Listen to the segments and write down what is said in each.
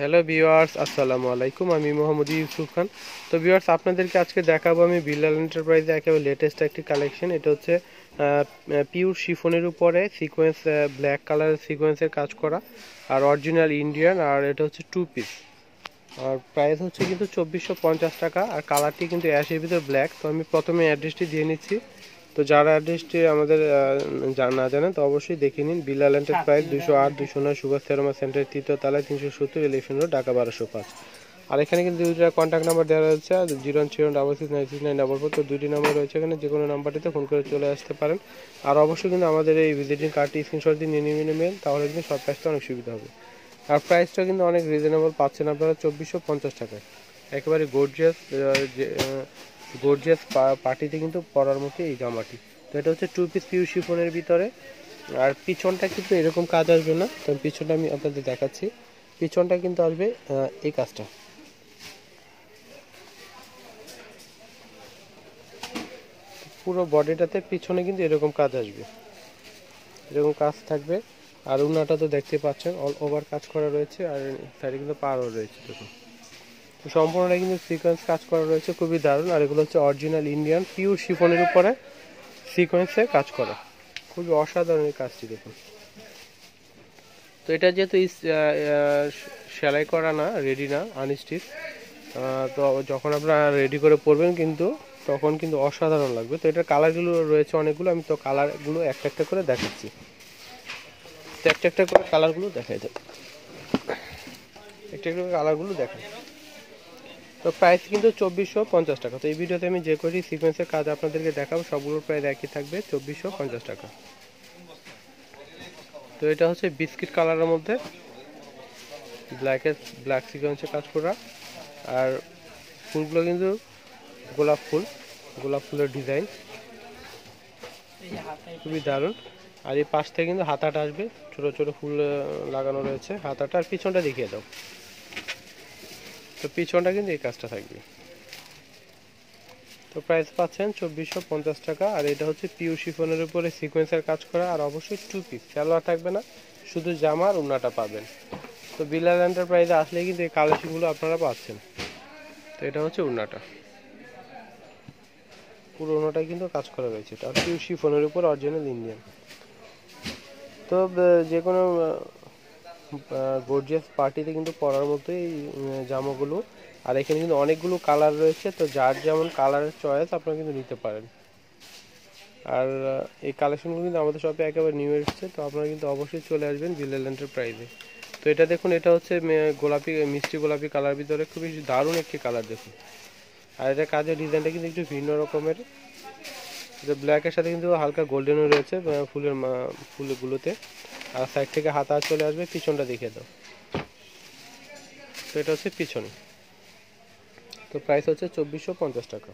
Hello viewers আসসালামু আলাইকুম আমি মোহাম্মদ ইউসুফ খান। তো ভিউয়ার্স আপনাদেরকে আজকে দেখাবো আমি বিল্লাল এন্টারপ্রাইজে একেবারে লেটেস্ট একটি কালেকশন এটা হচ্ছে পিওর শিফনের উপরে সিকোয়েন্স ব্ল্যাক কালারের সিকোয়েন্সের কাজ করা। আর অরিজিনাল ইন্ডিয়ান আর এটা হচ্ছে টু পিস আর প্রাইস হচ্ছে কিন্তু চব্বিশশো টাকা। আর কালারটি কিন্তু অ্যাশের ভিতর ব্ল্যাক তো আমি প্রথমে অ্যাড্রেসটি দিয়ে নিচ্ছি। তো যারা অ্যাড্রেসটি আমাদের না জানেন, তো অবশ্যই দেখে নিন। বিলাল এন্টারপ্রাইজ দুশো আট দুশো নয়, সুভাষ থেরমা সেন্টার, তৃতীয় তালায় তিনশো সত্তর এলিফেন্ট রোড ঢাকা বারোশো পাঁচ। আর এখানে কিন্তু দুইটা কন্ট্যাক্ট নাম্বার দেওয়া রয়েছে zero three one double six nine six nine double four. তো দুইটি নাম্বার রয়েছে এখানে, যে কোনো নাম্বারটিতে ফোন করে চলে আসতে পারেন। আর অবশ্যই কিন্তু আমাদের এই ভিজিটিং কার্ডটি স্ক্রিনশট দিয়ে নিয়ে নিয়ে নেবেন, তাহলে কিন্তু সব প্রাইসটা অনেক সুবিধা হবে। আর প্রাইসটা কিন্তু অনেক রিজনেবল পাচ্ছেন আপনারা চব্বিশশো পঞ্চাশ টাকায়। একেবারে গোর্জিয়াস গোর্জিয়াস পার্টিতে কিন্তু পরার মতো এই জামাটি। তো এটা হচ্ছে টু পিস পিউ শিফনের ভিতরে। আর পিছনটা কিন্তু এরকম কাজ আসবে না। তো পিছনটা আমি আপনাদের দেখাচ্ছি। পিছনটা কিন্তু আসবে এই কাজটা। পুরো বডিটাতে পিছনে কিন্তু এরকম কাজ আসবে। এরকম কাজ থাকবে। আর উনাটা তো দেখতে পাচ্ছেন অল ওভার কাজ করা রয়েছে। আর সাইডে কিন্তু পারও রয়েছে, দেখুন। সম্পূর্ণটা কিন্তু সিকোয়েন্স কাজ করা রয়েছে, খুবই দারুণ। আর এগুলো হচ্ছে অরিজিনাল ইন্ডিয়ান পিওর শিফনের উপরে সিকোয়েন্সে কাজ করা। খুবই অসাধারণ এই কাজটি দেখুন। তো এটা যেহেতু সেলাই করা না রেডি না আনস্টিচ তো যখন আপনারা রেডি করে পরবেন কিন্তু তখন কিন্তু অসাধারণ লাগবে। তো এটার কালারগুলো রয়েছে অনেকগুলো, আমি তো কালারগুলো একটা একটা করে দেখাচ্ছি। তো একটা একটা করে কালারগুলো দেখাই দেব একটা একটা করে কালারগুলো দেখাই। তো প্রাইস কিন্তু চব্বিশশো পঞ্চাশ টাকা। তো এই ভিডিওতে আমি যে কটি সিকোয়েন্সের কাজ আপনাদেরকে দেখাবো, সবগুলোর প্রাইস একই থাকবে, চব্বিশশো পঞ্চাশ টাকা। তো এটা হচ্ছে বিস্কিট কালারের মধ্যে। ব্ল্যাকের ব্ল্যাক সিকোয়েন্সের কাজ করা। আর ফুলগুলো কিন্তু গোলাপ ফুল, গোলাপ ফুলের ডিজাইন খুবই দারুণ। আর এই পাশ থেকে কিন্তু হাতাটা আসবে, ছোট ছোট ফুল লাগানো রয়েছে হাতাটা। আর পিছনটা দেখিয়ে দাও। তো পিছনটা কিন্তু এই কাজটা থাকবে। তো প্রাইস পাচ্ছেন চব্বিশশো পঞ্চাশ টাকা, আর এটা হচ্ছে পিউ শিফনের উপরে সিকোয়েন্সের কাজ করা, আর অবশ্যই টু পিস সালোয়ার থাকবে না, শুধু জামার উন্নাটা পাবেন। তো বিলাল এন্টারপ্রাইজে আসলে কিন্তু এই কালেকশনগুলো আপনারা পাচ্ছেন। তো এটা হচ্ছে উন্নাটা পুরো উন্নাটাই কিন্তু কাজ করা রয়েছে আর পিউ শিফনের উপর অরিজিনাল ইন্ডিয়ান তো যে কোনো গর্জিয়াস পার্টিতে কিন্তু পরার মতোই জামাগুলো। আর এখানে কিন্তু অনেকগুলো কালার রয়েছে, তো যার যেমন কালারের চয়েস আপনারা কিন্তু নিতে পারেন। আর এই কালেকশনগুলো কিন্তু আমাদের শপে একেবারে নিউ এসছে, তো আপনারা কিন্তু অবশ্যই চলে আসবেন বিলেল এন্টারপ্রাইজে তো এটা দেখুন, এটা হচ্ছে গোলাপি, মিষ্টি গোলাপি কালার ভিতরে খুবই দারুণ একটি কালার দেখুন। আর এটা কাজের ডিজাইনটা কিন্তু একটু ভিন্ন রকমের। ব্ল্যাকের সাথে কিন্তু হালকা গোল্ডেনও রয়েছে ফুলের ফুলগুলোতে। আর সাইড থেকে হাতা চলে আসবে, পিছনটা দেখিয়ে দাও। তো এটা হচ্ছে পিছনে। তো প্রাইস হচ্ছে চব্বিশশো পঞ্চাশ টাকা।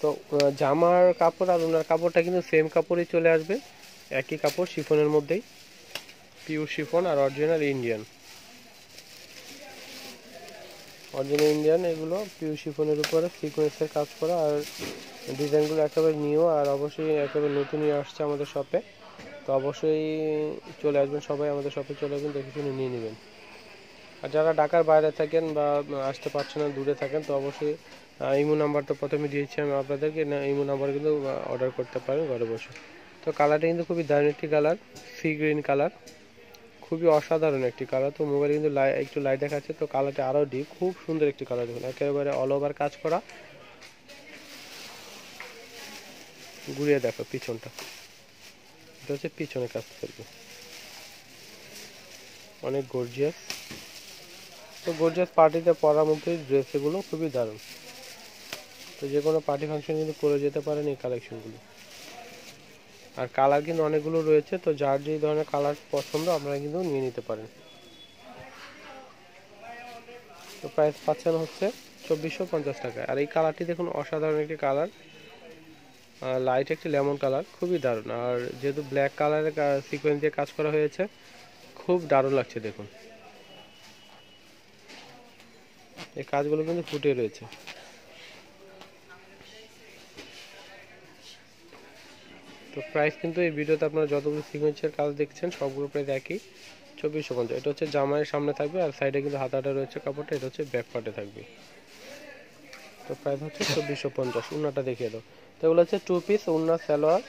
তো জামার কাপড় আর ওনার কাপড়টা কিন্তু সেম কাপড়ই চলে আসবে। একই কাপড় শিফনের মধ্যেই। পিওর শিফন আর অরিজিনাল ইন্ডিয়ান অরিজিনাল ইন্ডিয়ান এগুলো পিউ শিফনের উপরে সিকোয়েন্সের কাজ করা আর ডিজাইনগুলো একেবারে নিউ আর অবশ্যই একেবারে নতুনই আসছে আমাদের শপে তো অবশ্যই চলে আসবেন সবাই আমাদের শপে চলে আসবেন, দেখে শুনে নিয়ে নেবেন। আর যারা ঢাকার বাইরে থাকেন বা আসতে পারছেন না, দূরে থাকেন, তো অবশ্যই ইমো নাম্বার তো প্রথমে দিয়েছি আমি আপনাদেরকে ইমো নাম্বার কিন্তু অর্ডার করতে পারেন ঘরে বসে। তো কালারটা কিন্তু খুবই দারুণ একটি কালার সি গ্রিন কালার খুবই অসাধারণ একটি কালার তো মোবাইলে কিন্তু লাই একটু লাইট দেখাচ্ছে, তো কালারটা আরও ডিপ খুব সুন্দর একটি কালার দেখুন। একেবারে অল ওভার কাজ করা। ঘুরিয়ে দেখো পিছনটা। এটা হচ্ছে পিছনে কাজ করবে। অনেক গর্জিয়াস তো গর্জিয়াস পার্টিতে পরার মধ্যে ড্রেসগুলো খুবই দারুণ। তো যে কোনো পার্টি ফাংশন কিন্তু করে যেতে পারেন এই কালেকশনগুলো আর কালার কিন্তু অনেকগুলো রয়েছে, তো যার যেই ধরনের কালার পছন্দ, আপনারা কিন্তু নিয়ে নিতে পারেন। তো প্রাইস পাচ্ছেন হচ্ছে চব্বিশশো পঞ্চাশ টাকা। আর এই কালারটি দেখুন, অসাধারণ একটি কালার লাইট একটি লেমন কালার খুবই দারুণ। আর যেহেতু ব্ল্যাক কালারের সিকোয়েন্স দিয়ে কাজ করা হয়েছে, খুব দারুণ লাগছে দেখুন। এই কাজগুলো কিন্তু ফুটে রয়েছে। তো প্রাইস কিন্তু এই ভিডিওতে আপনারা যতগুলো সিগনেচার কাজ দেখছেন, সবগুলো প্রাইস একই। চব্বিশশো পঞ্চাশ। এটা হচ্ছে জামাইয়ের সামনে থাকবে আর সাইডে কিন্তু হাতাটা রয়েছে কাপড়টা, এটা হচ্ছে ব্যাক পার্টে থাকবে। তো প্রাইস হচ্ছে চব্বিশশো পঞ্চাশ। উন্নাটা দেখিয়ে দাও। তো এগুলো হচ্ছে টু পিস উন্না সালোয়ার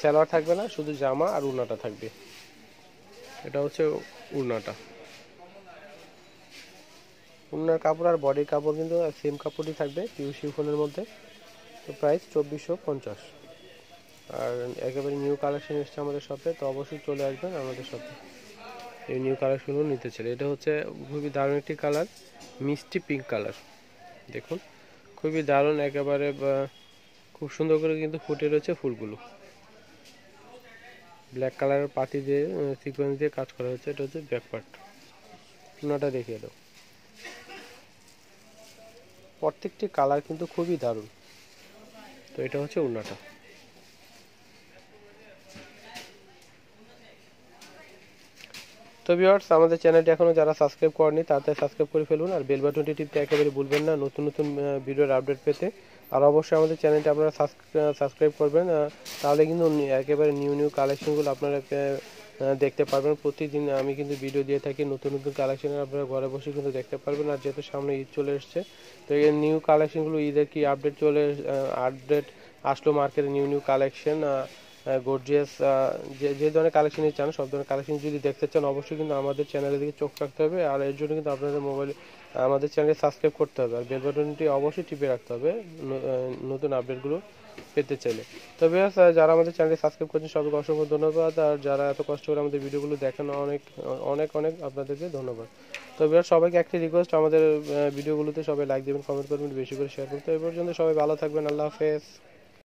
সালোয়ার থাকবে না, শুধু জামা আর উন্নাটা থাকবে। এটা হচ্ছে উন্নাটা উন্নার কাপড় আর বডির কাপড় কিন্তু সেম কাপড়ই থাকবে পিউ শিফনের মধ্যে। তো প্রাইস চব্বিশশো পঞ্চাশ। আর একেবারে নিউ কালেকশন এসছে আমাদের শপে তো অবশ্যই চলে আসবেন আমাদের শপে এই নিউ কালেকশনগুলো নিতে চাইলে। এটা হচ্ছে খুবই দারুণ একটি কালার মিষ্টি পিঙ্ক কালার দেখুন, খুবই দারুণ একেবারে খুব সুন্দর করে কিন্তু ফুটে রয়েছে ফুলগুলো। ব্ল্যাক কালারের পাতি দিয়ে সিকোয়েন্স দিয়ে কাজ করা হয়েছে। এটা হচ্ছে ব্যাক পার্ট ওনাটা দেখিয়ে দাও। প্রত্যেকটি কালার কিন্তু খুবই দারুণ। তো এটা হচ্ছে উন্নাটা। তো ভিউয়ার্স আমাদের চ্যানেলটি এখনও যারা সাবস্ক্রাইব করেনি তাড়াতাড়ি সাবস্ক্রাইব করে ফেলুন আর বেল বাটনটি টিপতে একেবারে ভুলবেন না নতুন নতুন ভিডিওর আপডেট পেতে। আর অবশ্যই আমাদের চ্যানেলটি আপনারা সাবস্ক্রাইব করবেন তাহলে কিন্তু একেবারে নিউ নিউ কালেকশনগুলো আপনারা দেখতে পারবেন। প্রতিদিন আমি কিন্তু ভিডিও দিয়ে থাকি, নতুন নতুন কালেকশনের আপনারা ঘরে বসে কিন্তু দেখতে পারবেন। আর যেহেতু সামনে ঈদ চলে এসছে, তো এই নিউ কালেকশনগুলো ঈদের কি আপডেট চলে আপডেট আসলো মার্কেটে নিউ নিউ কালেকশন গর্জিয়াস যে যে ধরনের কালেকশনই চান, সব ধরনের কালেকশন যদি দেখতে চান, অবশ্যই কিন্তু আমাদের চ্যানেলের দিকে চোখ রাখতে হবে। আর এর জন্য কিন্তু আপনাদের মোবাইল আমাদের চ্যানেলে সাবস্ক্রাইব করতে হবে। আর বেল অবশ্যই টিপে রাখতে হবে নতুন আপডেটগুলো পেতে চাইলে। তবে যারা আমাদের চ্যানেলে সাবস্ক্রাইব করছেন, সবাইকে অসংখ্য ধন্যবাদ। আর যারা এত কষ্ট করে আমাদের ভিডিওগুলো দেখেন, অনেক অনেক অনেক আপনাদেরকে ধন্যবাদ। তবে সবাইকে একটি রিকোয়েস্ট আমাদের ভিডিওগুলোতে সবাই লাইক দেবেন কমেন্ট করবেন, বেশি করে শেয়ার করতে। এ পর্যন্ত সবাই ভালো থাকবেন, আল্লাহ হাফেজ।